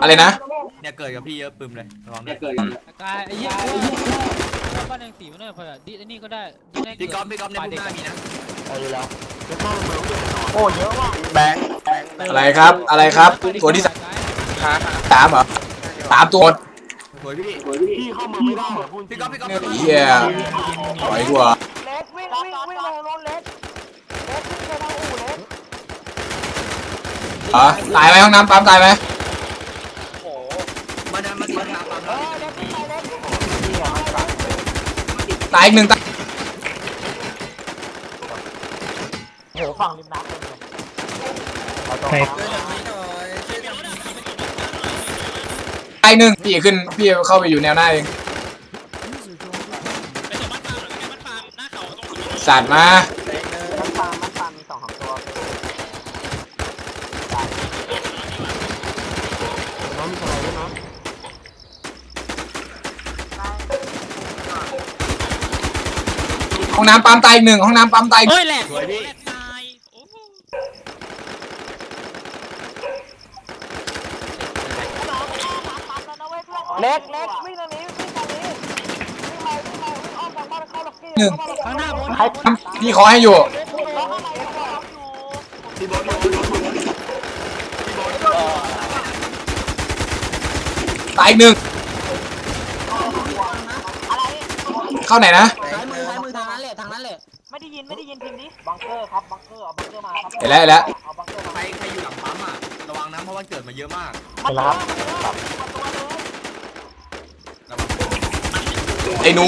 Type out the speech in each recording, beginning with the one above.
อะไรนะ เนี่ยเกิดกับพี่เยอะปึมเลยระวังด้วยกายไอ้เหี้ยบ้านแดงสีมันเนี่ยเผื่อดิไอ้นี่ก็ได้ดิได้พี่ก๊อฟพี่ก๊อฟในมุมหน้ามีนะแบงค์อะไรครับ อะไรครับ ตัวที่สามหาสามเหรอสามตัวสวยพี่พี่เข้ามาไม่ได้เหรอพูดพี่ก๊อฟพี่ก๊อฟเฮียปล่อยกูเหรอเล็กวิ่งวิ่งวิ่งลงรถเล็กเล็กวิ่งไปทางอู่เล็กเหรอตายไหมห้องน้ำปั๊มตายไหม มาดันมาติดตามปั๊ม เออเล็กวิ่งไปเล็ก ตายอีกหนึ่งตายโหฝั่งริมน้ำเลยใครตายอีกหนึ่งพี่ขึ้นพี่เข้าไปอยู่แนวหน้าเองสัตว์มา มันฟาร์มมันฟาร์มมีสองสามตัว น้ำมีอะไรด้วยนะ ห้องน้ำปั๊มตายอีกหนึ่งห้องน้ำปั๊มตายอีกโอ้ยแหลกสวยพี่ตายโอ้โหเล็กเล็กวิ่งทางนี้วิ่งทางนี้วิ่งไปวิ่งไปวิ่งอ้อมทางบ้านเข้าล็อกกี้หนึ่งข้างหน้าบนใคร พี่ขอให้อยู่แล้วข้างในก็ล็อกอยู่พี่บอสพี่บอสพี่บอสตายอีกหนึ่งอะไรเข้าไหนนะ นไม่ได้ยินพิมพ์ดิบังเกอร์ครับบังเกอร์เอาบังเกอร์มาครับเห็นแล้วเห็นแล้ว เอาบังเกอร์มาใครใครอยู่หลังปั๊มอะ ระวังนะเพราะว่าเกิดมาเยอะมากมันเยอะมันเยอะมันตัวเลยระวังไอ้หนู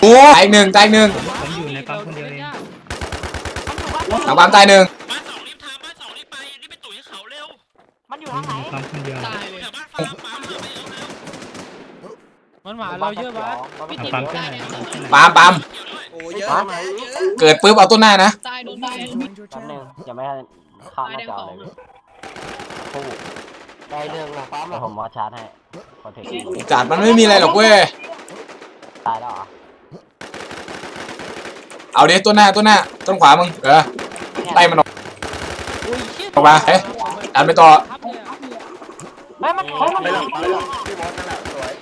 หนูตายอีกหนึ่งตายอีกหนึ่งผมอยู่ในปั๊มคนเดียวเอง หลังปั๊มตายหนึ่งบ้านสองรีบทำบ้านสองรีบไปรีบไปตุ๋ยให้เขาเร็วมันอยู่ผมทางอไหนยู่ปั๊มคนเดียวตายเลยบ้านฟ้าปั๊มเร็วเร็วมันหมาเราเยอะปะเอาปั๊มขึ้นหน่อยปั๊มขึ้นหน่อย ปั๊มปั๊มโอ้เย อะไหนเกิดปุ๊บเอาต้นหน้านะตายโดนตายแป๊บนึงยังไม่ข้ามหน้าจอเลยคู่ได้เรื่องนะปั๊มเดี๋ยวผมมาชาร์จให้คอนเทนต์จัดมันไม่มีอะไรหรอกเว้ยตายแล้วเหรอเอาดิต้นหน้าต้นหน้าต้นขวามึงเออไล่มันออกอุ้ยเชี่ยออกมาเอ๊ะดันไปต่อทับเลยอะเฮ้ยมันเฮ้ยมันไม่หลังปั๊มหรอกพี่บอสนั่นแหละสวย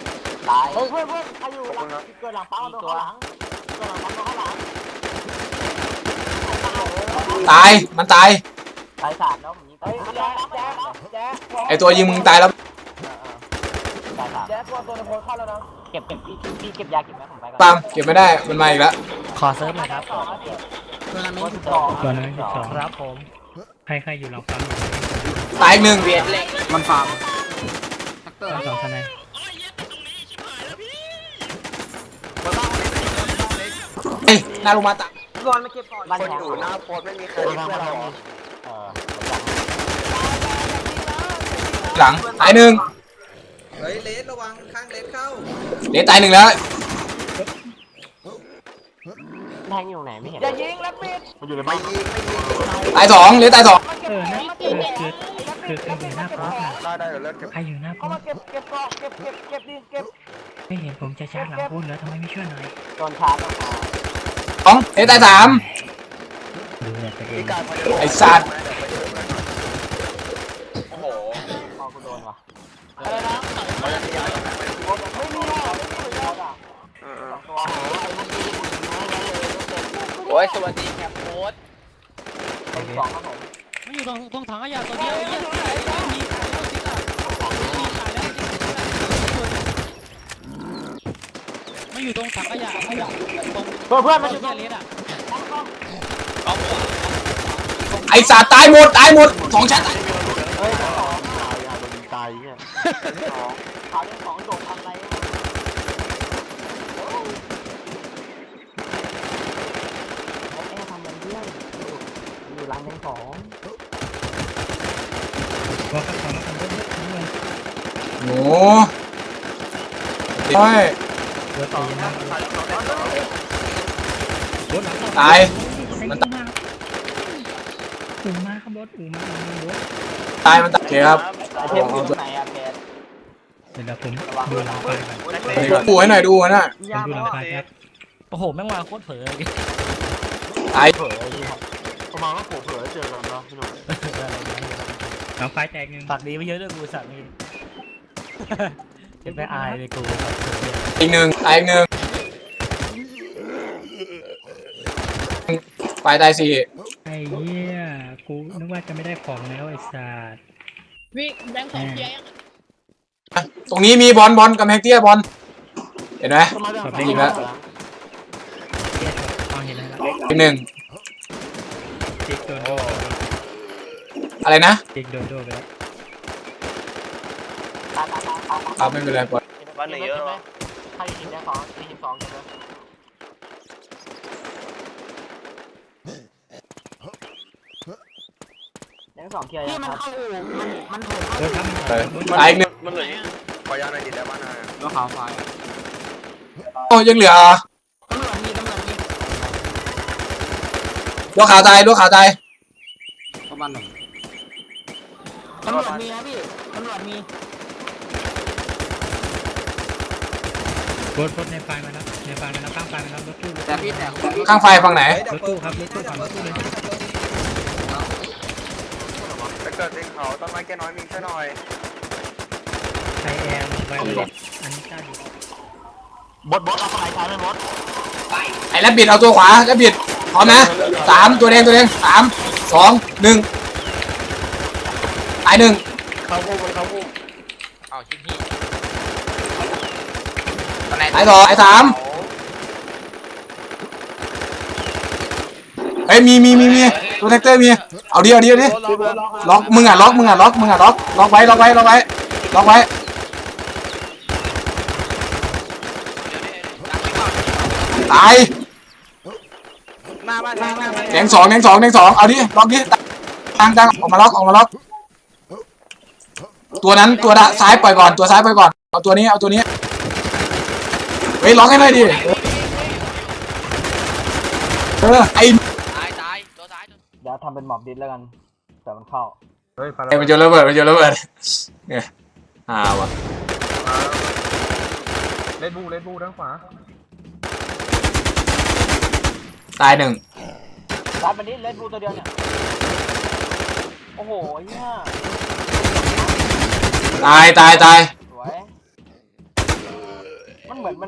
ตายเฮ้ยเพื่อนเพื่อนใครอยู่หลังเกิดหลังปั๊มโดนข้างหลังเกิดหลังปั๊มโดนข้างหลัง ตาย มันตาย ตายสามแล้วผมยิงตายแจ๊แจ๊แจ๊ไอตัวยิงมึงตายแล้ว ตายสามแจ๊ตัวตัวในโพสเข้าแล้วนะเก็บเก็บพี่พี่เก็บยาเก็บไหมผมไปก่อนปั๊มเก็บไม่ได้ มันมาอีกแล้ว ขอเซิร์ฟหน่อยครับตัวนั้นไม่สองตัวนั้นสิบสองครับผม ใครใครอยู่หลังปั๊มอยู่ตายอีกหนึ่งมันฟาร์มปั๊มสองทนาย เฮ้ยห น้าลงมาลตายก่อนมาเก็บก่อนบ้านคนแทงอยู่หน้าโพสต์ไม่มีใครเรียกเพื่อนเราเหรอเออหลังตายหนึ่งเฮ้ยเลสระวังข้างเลสเข้าเดี๋ยวตายหนึ่งแล้วแทงอยู่ไหนไม่เห็นอย่ายิงแล้วปิดมันอยู่ในบ้านตายสองเหลือตายสองเออนะเออคือคือใครอยู่หน้าปั๊มน่ะได้ได้เดี๋ยวเลิกเก็บใครอยู่หน้าเข้าปั๊มมาเก็บเก็บก่อนเก็บเก็บเก็บดิเก็บไม่เห็นผมจะชาร์จหลังพูดแล้วทำไมไม่ช่วยหน่อยโดนชาร์จแล้วสองเหลือตาย สามดูเนี่ยตัวเอพี่งกายพอจะไอ้สัตว์โอ้โหพอกูโดนว่ะอะไรนะไม่มีแล้วไม่มีแล้วอะเออเออตัวหาไอ้พวกนี้โอ้ยสวัสดีแคปโพสต์เป็นสองครับผมมันอยู่ตรงตรงถังขยะตัวเดียวไอ้เหี้ยมีมีตายแล้ว มันอยู่ตรงถังขยะขยะตรงเพื่อนเพื่อนมันเฮีอยู่ตรงยเลสอะไอ้สัตว์ตายหมดตายหมดสองชั้นตายเฮ้ยสองตายอะโดนตายเนี่ยขาเรื่องสองโดดทำอะไรไอ้เอ๊ทำมันเรื่องอยู่ร้านแทงสองว่าเขาทำมาทำเยอะๆทั้งเลยหนูโอ้ยร ถตีนะรถหลังตาย มันตายอู่มาครับรถอู่มาอู่มารถตายมันตายโอเคครับไอ้เทมอยู่ไหนอะเพชรเดี๋ยวผมดูหลังไฟก่อนดูให้หน่อยดูให้หน่อยผมดูหลังไฟแป๊บโอ้โหแม่งวางโคตรเผลอเลยตายเผลอไอ้ยี่ห้อประมาณว่าผมเผลอเจอกันนะพี่หนุ่มไปเอาไฟแตกหนึ่งปากดีไม่เยอะด้วยกูสัตว์นี่ เจ็บไม่อายเลยกูอีกหนึ่งตายอีกหนึ่งไฟตายสี่ไอ้เหี้ยกูนึกว่าจะไม่ได้ของแล้วไอ้สัสวิ่งแบงค์สองเทียยังตรงนี้มีบอลบอลกำแพงเตี้ยบอลเห็นไหม ทำไมแบบยิงแล้วเหี้ยฟังเห็นแล้วอีกหนึ่งจิกโดนโดอะไรนะจิกโดนโดไปแล้ว ครับไม่เป็นไรบอลบ้านไหนเยอะวะใครยิงได้สองสี่สิบสองใช่ไหมแบงค์สองเทียยังครับโดนครับเออตายอีกหนึ่งมันเหลือขอยาหน่อยดิแล้วบ้านไหนแล้วขาวไฟโอ้ยังเหลือตำรวจมีตำรวจมีลูกขาวตายลูกขาวตายประมาณหนึ่งตำรวจมีนะพี่ตำรวจมี รถรถในไฟมาแล้วในไฟมาแล้วข้างไฟมาแล้วรถตู้รถแต่พี่แต่ข้างไฟฝั่งไหน รถตู้ครับรถตู้ฝั่งรถตู้เลยถ้าเกิดเป็นเขาต้นไม้แก่น้อยมีช่วยหน่อยไทยแอร์ไวโอเลตอันนี้กล้าดูบดบดเอาไฟใช้ไหมบดไอ้แลบบิดเอาตัวขวาแลบบิดพร้อมนะสามตัวแดงตัวแดงสามสองหนึ่งตายหนึ่งเขาพูดเขาพูดเอาชิ้นที่ ตายสองตายสามเฮ้ยมีมีมีมีตัวแท็กเตอร์มี เอาดิเอาดิเอาดิล็อกมึงอะล็อกมึงอะล็อกมึงอะล็อกล็อกไว้ล็อกไว้ล็อกไว้ล็อกไว้ตายหน้าบ้านหน้าบ้าแดงสองแดงสองแดงสองเอาดิล็อกดิตั้งตั้งออกมาล็อกออกมาล็อก ตัวนั้นตัวด้านซ้ายปล่อยก่อนตัวซ้ายปล่อยก่อนเอาตัวนี้เอาตัวนี้ เฮ้ยล็อกให้หน่อยดิเออไอ้ตายตายตัวซ้ายตัวเดี๋ยวทำเป็นหมอบดิสแล้วกัน แต่มันเข้า เฮ้ยไฟไอ้มันโยนระเบิดมันโยนระเบิดเนี่ยอ่าวะเล่นบูเล่นบูด้านขวาตายหนึ่งร้านมันดิเลดบูตัวเดียวเนี่ย โอ้โหเฮียตายตายตายสวย มันเหมือนมัน